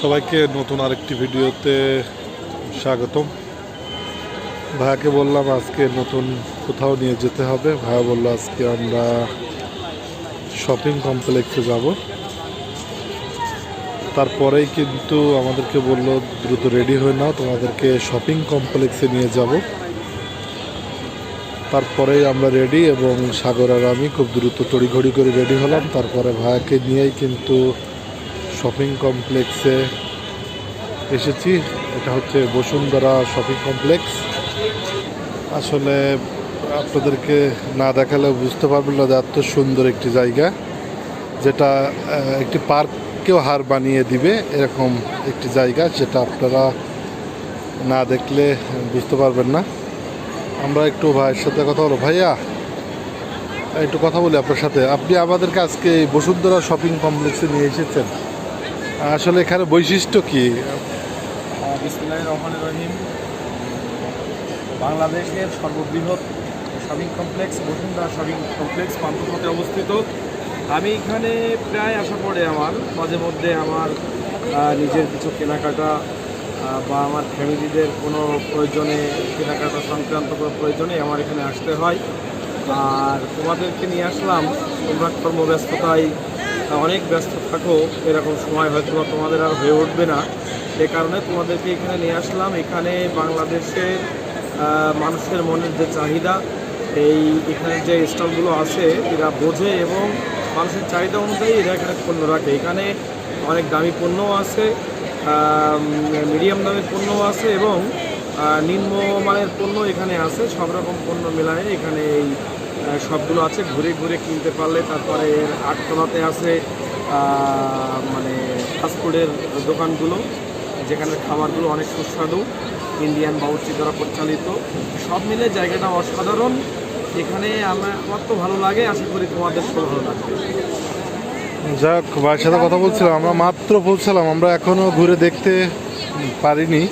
সবাইকে নতুন আরেকটি ভিডিওতে স্বাগতম। ভাইয়াকে বললাম আজকে নতুন কোথাও নিয়ে যেতে হবে। ভাইয়া বলল আজকে আমরা শপিং কমপ্লেক্সে যাব। তারপরেই কিন্তু আমাদেরকে বলল, দ্রুত রেডি হয়ে নাও, তোমাদেরকে শপিং কমপ্লেক্সে নিয়ে যাব। তারপরেই আমরা রেডি এবং সাগর আর আমি খুব দ্রুত তড়িঘড়ি করে রেডি হলাম। তারপরে ভাইয়াকে নিয়েই কিন্তু শপিং কমপ্লেক্সে এসেছি। এটা হচ্ছে বসুন্ধরা শপিং কমপ্লেক্স আসলে আপনাদেরকে না দেখালে বুঝতে পারবেন না যে এত সুন্দর একটি জায়গা, যেটা একটি পার্ককেও হার বানিয়ে দিবে এরকম একটি জায়গা, যেটা আপনারা না দেখলে বুঝতে পারবেন না। আমরা একটু ভাইয়ের সাথে কথা বলো ভাইয়া, একটু কথা বলি আপনার সাথে। আপনি আমাদেরকে আজকে বসুন্ধরা শপিং কমপ্লেক্সে নিয়ে এসেছেন। আসলে এখানে বৈশিষ্ট্য কি? বাংলাদেশের সর্ববৃহৎ shopping complex, Bashundhara shopping complex পান্থপথে অবস্থিত। আমি এখানে প্রায় আসা পড়ে আমার, মাঝে মধ্যে আমার নিজের কিছু কেনাকাটা বা আমার ফ্যামিলিদের কোনো প্রয়োজনে কেনাকাটা সংক্রান্ত কোনো প্রয়োজনে আমার এখানে আসতে হয়। আর তোমাদেরকে নিয়ে আসলাম তোমরা কর্মব্যস্ততায় অনেক ব্যস্ত থাকো এরকম সময় হয়তো বা তোমাদের আর হয়ে উঠবে না। এ কারণে তোমাদেরকে এখানে নিয়ে আসলাম। এখানে বাংলাদেশের মানুষের মনের যে চাহিদা, এই এখানে যে স্টলগুলো আছে, এরা বোঝে এবং মানুষের চাহিদা অনুযায়ী এরা এখানে পণ্য রাখে। এখানে অনেক দামি পণ্যও আছে মিডিয়াম দামের পণ্যও আছে এবং নিম্নমানের পণ্য এখানে আছে। সব রকম পণ্য মেলায় এখানে এই সবগুলো আছে, ঘুরে ঘুরে কিনতে পারলে তারপরে এর আটতলাতে আছে মানে ফাস্টফুডের দোকানগুলো, যেখানে খাবারগুলো অনেক সুস্বাদু ইন্ডিয়ান বাউচি দ্বারা পরিচালিত। সব মিলে জায়গাটা অসাধারণ। এখানে আমার তো ভালো লাগে, আশা করি তোমাদের খুব ভালো লাগবে যাক, ভাইয়ের সাথে কথা বলছিলাম, আমরা মাত্র পৌঁছালাম, আমরা এখনও ঘুরে দেখতে পারিনি।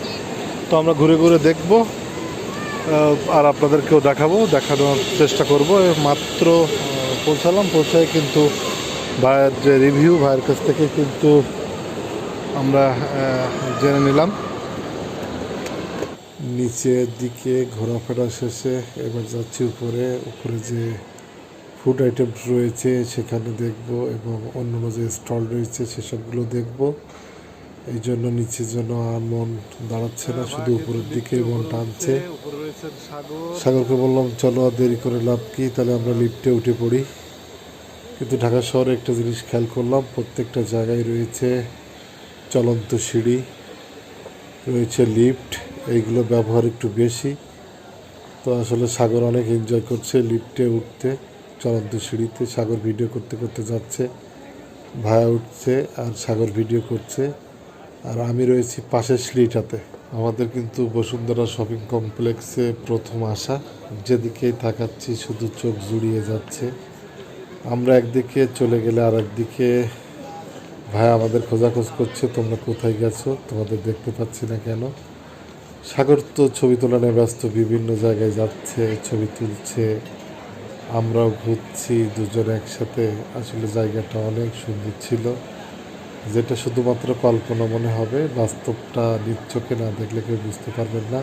তো আমরা ঘুরে ঘুরে দেখব। আর আপনাদেরকেও দেখাবো, দেখানোর চেষ্টা করব। মাত্র পৌঁছালাম, পৌঁছায় কিন্তু ভাইয়ের যে রিভিউ ভাইয়ের কাছ থেকে কিন্তু আমরা জেনে নিলাম। নিচের দিকে ঘোরাফেরা শেষে এবার যাচ্ছি উপরে। উপরে যে ফুড আইটেমস রয়েছে, সেখানে দেখব এবং অন্যান্য যে স্টল রয়েছে, সেসবগুলো দেখব। এই জন্য নিচের জন্য আর মন দাঁড়াচ্ছে না, শুধু উপরের দিকে মন টানছে সাগরকে বললাম, চলো আর দেরি করে লাভ কি? তাহলে আমরা লিফটে উঠে পড়ি। কিন্তু ঢাকা শহরে একটা জিনিস খেয়াল করলাম, প্রত্যেকটা জায়গায় রয়েছে চলন্ত সিঁড়ি, রয়েছে লিফট, এইগুলো ব্যবহার একটু বেশি। তো আসলে সাগর অনেক এনজয় করছে লিফটে উঠতে, চলন্ত সিঁড়িতে। সাগর ভিডিও করতে করতে যাচ্ছে, ভায়া উঠছে আর সাগর ভিডিও করছে। আর আমি রয়েছি পাশের সিঁড়িটাতে। আমাদের কিন্তু বসুন্ধরা শপিং কমপ্লেক্সে প্রথম আসা। যেদিকেই তাকাচ্ছি, শুধু চোখ জুড়িয়ে যাচ্ছে। আমরা একদিকে চলে গেলে আর একদিকে ভাই, আমাদের খোঁজাখোঁজ করছে, তোমরা কোথায় গেছো? তোমাদের দেখতে পাচ্ছি না কেন? সাগর তো ছবি তোলা নিয়ে ব্যস্ত, বিভিন্ন জায়গায় যাচ্ছে, ছবি তুলছে। আমরাও ঘুরছি, দুজন একসাথে। আসলে জায়গাটা অনেক সুন্দর ছিল। যেটা শুধুমাত্র কল্পনা মনে হবে, বাস্তবটা চোখে না দেখলে কেউ বুঝতে পারবেন না।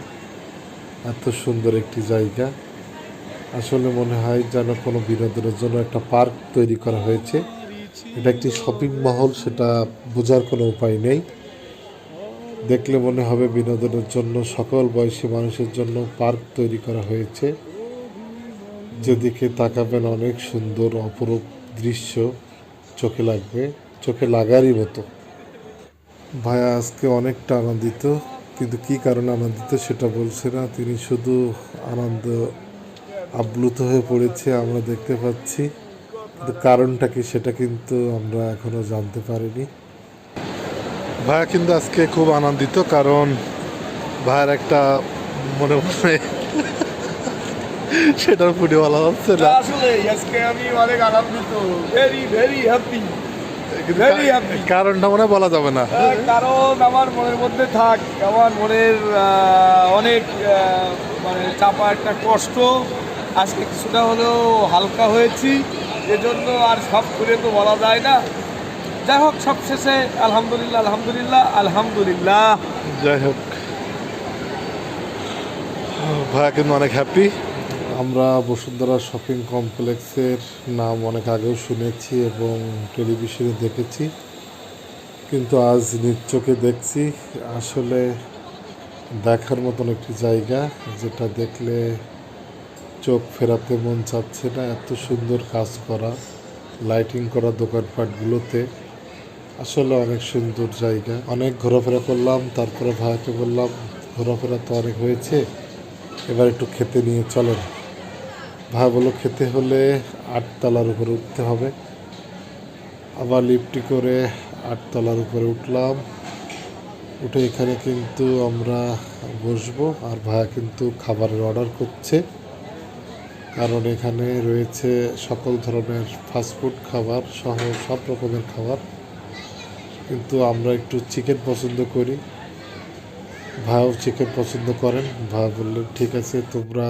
এত সুন্দর একটি জায়গা। আসলে মনে হয় যেন কোনো বিনোদনের জন্য একটা পার্ক তৈরি করা হয়েছে। এটা একটি শপিং মহল, সেটা বোঝার কোনো উপায় নেই। দেখলে মনে হবে বিনোদনের জন্য, সকল বয়সী মানুষের জন্য পার্ক তৈরি করা হয়েছে। যেদিকে তাকাবেন অনেক সুন্দর, অপরূপ দৃশ্য চোখে লাগবে। চোখে লাগারই মতো। ভাইয়া আজকে অনেকটা আনন্দিত, কিন্তু কি কারণে আনন্দিত সেটা বলছে না। তিনি শুধু আনন্দ আপ্লুত হয়ে পড়েছে, আমরা দেখতে পাচ্ছি। কিন্তু কারণটা কি সেটা কিন্তু আমরা এখনও জানতে পারিনি। ভাইয়া, কিন্তু আজকে খুব আনন্দিত, কারণ ভাইয়ের একটা মনে মনে সেটার ফুটে বলা হচ্ছে না। আসলে আজকে আমি অনেক আনন্দিত। Very very happy. কারণটা মনে হয় বলা যাবে না। কারণ আমার মনের মধ্যে থাক আমার মনের অনেক মানে চাপা একটা কষ্ট। আজকে কিছুটা হলেও হালকা হয়েছি এজন্য আর সব খুলে তো বলা যায় না। যাই হোক সব শেষে আলহামদুলিল্লাহ আলহামদুলিল্লাহ আলহামদুলিল্লাহ। যাই হোক। ভাইয়া কিন্তু অনেক হ্যাপি আমরা বসুন্ধরা শপিং কমপ্লেক্সের নাম অনেক আগেও শুনেছি এবং টেলিভিশনে দেখেছি। কিন্তু আজ নিজ চোখে দেখছি, আসলে দেখার মতন একটি জায়গা যেটা দেখলে চোখ ফেরাতে মন চাচ্ছে না, এত সুন্দর কাজ করা লাইটিং করা দোকানপাটগুলোতে। আসলে অনেক সুন্দর জায়গা। অনেক ঘোরাফেরা করলাম, তারপরে ভাইকে বললাম, ঘোরাফেরা তো অনেক হয়েছে, এবার একটু খেতে নিয়ে চলেন। বলল খেতে হলে আটতলার উপরে উঠতে হবে। আবার লিফটি করে আটতলার উপরে উঠলাম। উঠে এখানে কিন্তু আমরা বসবো আর ভাইয়া কিন্তু খাবারের অর্ডার করছে। কারণ এখানে রয়েছে সকল ধরনের ফাস্টফুড খাবার সহ সব রকমের খাবার। কিন্তু আমরা একটু চিকেন পছন্দ করি। ভাইও চিকেন পছন্দ করেন। ভাই বললেন ঠিক আছে, তোমরা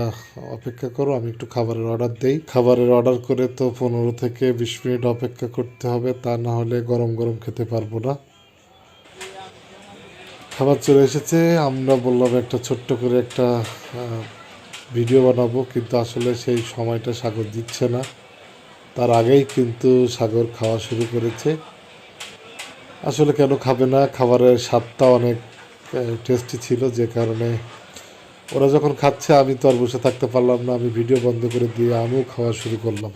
অপেক্ষা করো, আমি একটু খাবারের অর্ডার দেই। খাবারের অর্ডার করে তো পনেরো থেকে বিশ মিনিট অপেক্ষা করতে হবে, তা না হলে গরম গরম খেতে পারব না। খাবার চলে এসেছে, আমরা বললাম একটা ছোট্ট করে একটা ভিডিও বানাবো, কিন্তু আসলে সেই সময়টা সাগর দিচ্ছে না। তার আগেই কিন্তু সাগর খাওয়া শুরু করেছে। আসলে কেন খাবে না, খাবারের স্বাদটা অনেক টেস্টি ছিল যে কারণে ওরা যখন খাচ্ছে আমি তো আর বসে থাকতে পারলাম না আমি ভিডিও বন্ধ করে দিয়ে আমিও খাওয়া শুরু করলাম।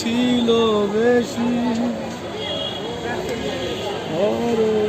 ছিল বেশি। hora.